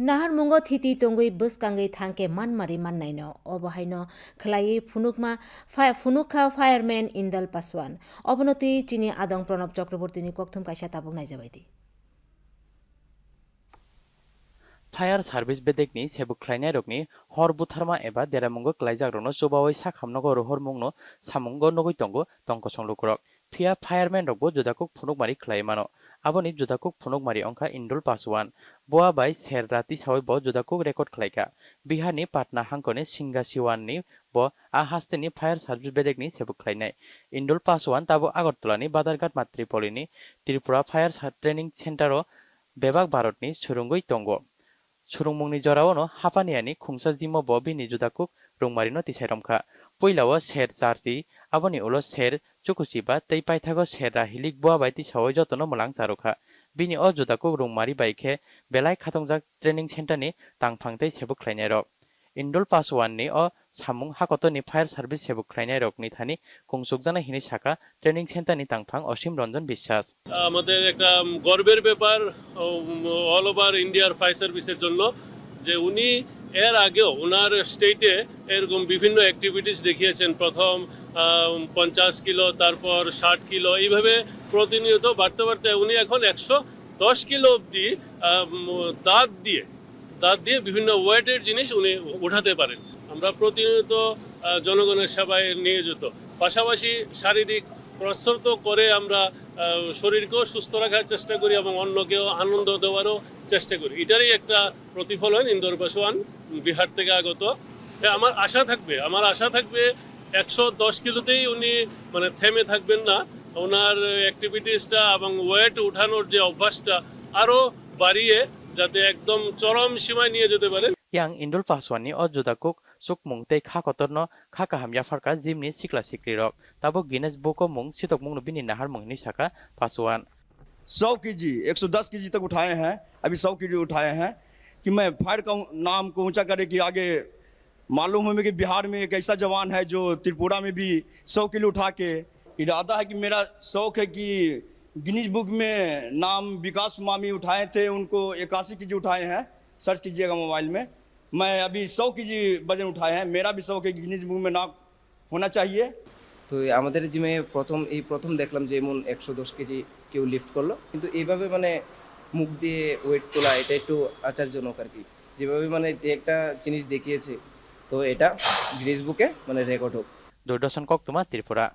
nahar mungo thiti tongui bus kangai thangke manmari mannai no. Obohai no khlai phunukma fire phunukha fireman indal paswan. অবনতি চিনি আদং প্রণব চক্রবর্তী নি ককথম কাইসা তাবুক নাই যাবাইতি ছায়ার service বেদেকনি সেবুক খ্লাইনাই রকনি হর বুথারমা এবা দেরামুঙ্গ ক্লাইজাগ্রনো চোবাওই সাখামনগ রহর মুংনো সামুঙ্গ নগৈতঙ্গ তঙ্ক সংলুকরক থিয়া fireman রকবো যোদাকুক ফুনুক মারি খ্লাই মানো judakuk phunukmari ongkha indul paswan boa bai ser rati sawai bo judakuk record khlaika biharni patna hangkone singa siwanni bo a hasteni fire service bedekni sebuk khlainai indul paswan tabo agartolani badarghat matripolini tripura fire training center o bebak bharatni surungoi tongo surungmungni jorao hapaniani khungsa jimo bo bini judakuk rungmarino tisairomkha poilao ser charsi aboni ulo ser chukusiba tei paithago serra hilik bua bai tisawai jotono mulang charokha bini o judakuk rungmari baikhe belai khatongjak training center ni tangphang tei sebuk khlainai rok indol paswan ni o samung hakotoni fire service sebuk khlainai rok ni thani kungsukjana hini saka training center ni tangphang অসীম রঞ্জন বিশ্বাস আমাদের একটা গর্বের ব্যাপার all over ইন্ডিয়ার fire সার্ভিসের জন্য যে উনি এর আগেও ওনার স্টেটে এরকম বিভিন্ন অ্যাক্টিভিটিস দেখিয়েছেন। প্রথম পঞ্চাশ কিলো, তারপর ষাট কিলো, এইভাবে প্রতিনিয়ত বাড়তে বাড়তে উনি এখন একশো দশ কিলো অবধি দাঁত দিয়ে দাঁত দিয়ে বিভিন্ন ওয়েটের জিনিস উনি উঠাতে পারেন। আমরা প্রতিনিয়ত জনগণের সেবায় নিয়োজিত। পাশাপাশি শারীরিক প্রশ্রত করে আমরা শরীরকেও সুস্থ রাখার চেষ্টা করি এবং অন্যকেও আনন্দ দেওয়ারও চেষ্টা করি। এটারই একটা প্রতিফলন ইন্দোর পাসওয়ান বিহার থেকে আগত। আমার আশা থাকবে, আমার আশা থাকবে একশো দশ কিলোতেই উনি মানে থেমে থাকবেন না। ওনার অ্যাক্টিভিটিসটা এবং ওয়েট উঠানোর যে অভ্যাসটা আরও বাড়িয়ে যাতে একদম চরম সীমায় নিয়ে যেতে পারেন yang indul Ayodhya o judakuk sukmung tei kha kotorno kha kaham yafarka jimni sikla sikri rok tabo guinness o mung sitok mung bini mung ni paswan सौ के जी एक सौ दस के जी तक उठाए हैं अभी सौ के जी उठाए हैं कि मैं फायर का नाम को ऊँचा करे कि आगे मालूम हमें कि बिहार में एक ऐसा जवान है जो त्रिपुरा में भी सौ किलो उठा के इरादा है कि मेरा शौक है कि गिनीज बुक में नाम विकास मामी उठाए थे उनको इक्यासी के जी उठाए हैं सर्च कीजिएगा मोबाइल में मैं अभी सौ के जी वजन उठाए हैं मेरा भी शौक है कि गिनीज बुक में नाम होना चाहिए তো আমাদের জিমে প্রথম এই প্রথম দেখলাম যে এমন একশো দশ কেজি কেউ লিফট করলো কিন্তু এইভাবে মানে মুখ দিয়ে ওয়েট তোলা এটা একটু আচারজনক আর কি যেভাবে মানে যে একটা জিনিস দেখিয়েছে তো এটা গ্রিস বুকে মানে রেকর্ড হোক দূরদর্শন কক্তমা ত্রিপুরা